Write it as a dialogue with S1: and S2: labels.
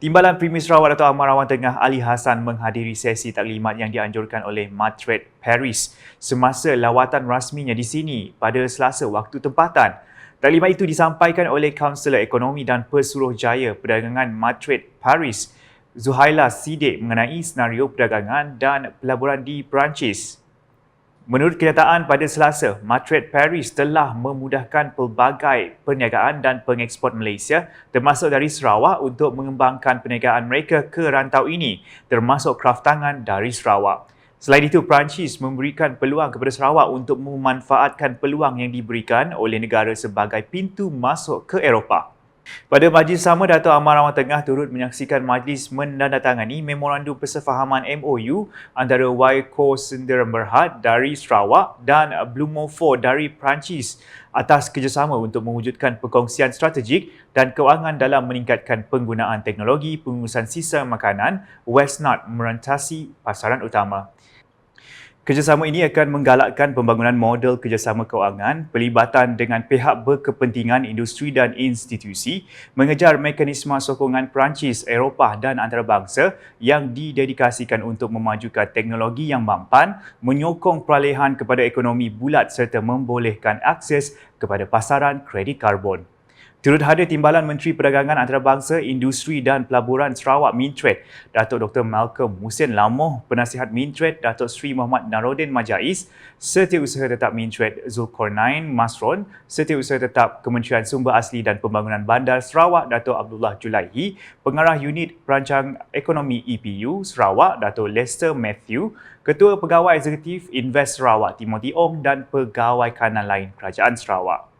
S1: Timbalan Premier Sarawak Dato' Ahmad Rawan Tengah Ali Hassan menghadiri sesi taklimat yang dianjurkan oleh Madrid Paris semasa lawatan rasminya di sini pada Selasa waktu tempatan. Taklimat itu disampaikan oleh Kaunselor Ekonomi dan Pesuruhjaya Perdagangan Madrid Paris Zuhaila Sidik mengenai senario perdagangan dan pelaburan di Perancis. Menurut kenyataan pada Selasa, Madrid Paris telah memudahkan pelbagai perniagaan dan pengeksport Malaysia termasuk dari Sarawak untuk mengembangkan perniagaan mereka ke rantau ini termasuk kraftangan dari Sarawak. Selain itu, Perancis memberikan peluang kepada Sarawak untuk memanfaatkan peluang yang diberikan oleh negara sebagai pintu masuk ke Eropah. Pada majlis sama, Dato' Amar Rahman Tengah turut menyaksikan majlis menandatangani Memorandum Persefahaman MOU antara Waiko Senderam Berhad dari Sarawak dan Blumofo dari Perancis atas kerjasama untuk mewujudkan perkongsian strategik dan kewangan dalam meningkatkan penggunaan teknologi pengurusan sisa makanan Westnut merentasi pasaran utama. Kerjasama ini akan menggalakkan pembangunan model kerjasama kewangan, pelibatan dengan pihak berkepentingan industri dan institusi, mengejar mekanisme sokongan Perancis, Eropah dan antarabangsa yang didedikasikan untuk memajukan teknologi yang mampan, menyokong peralihan kepada ekonomi bulat serta membolehkan akses kepada pasaran kredit karbon. Turut hadir Timbalan Menteri Perdagangan Antarabangsa, Industri dan Pelaburan Sarawak Mintred, Datuk Dr. Malcolm Musin Lamoh, Penasihat Mintred, Datuk Sri Muhammad Narudin Majais, Setiausaha Tetap Mintred Zulkarnain Masron, Setiausaha Tetap Kementerian Sumber Asli dan Pembangunan Bandar Sarawak, Datuk Abdullah Julaihi, Pengarah Unit Perancang Ekonomi EPU Sarawak, Datuk Lester Matthew, Ketua Pegawai Eksekutif Invest Sarawak Timothy Ong dan pegawai kanan lain Kerajaan Sarawak.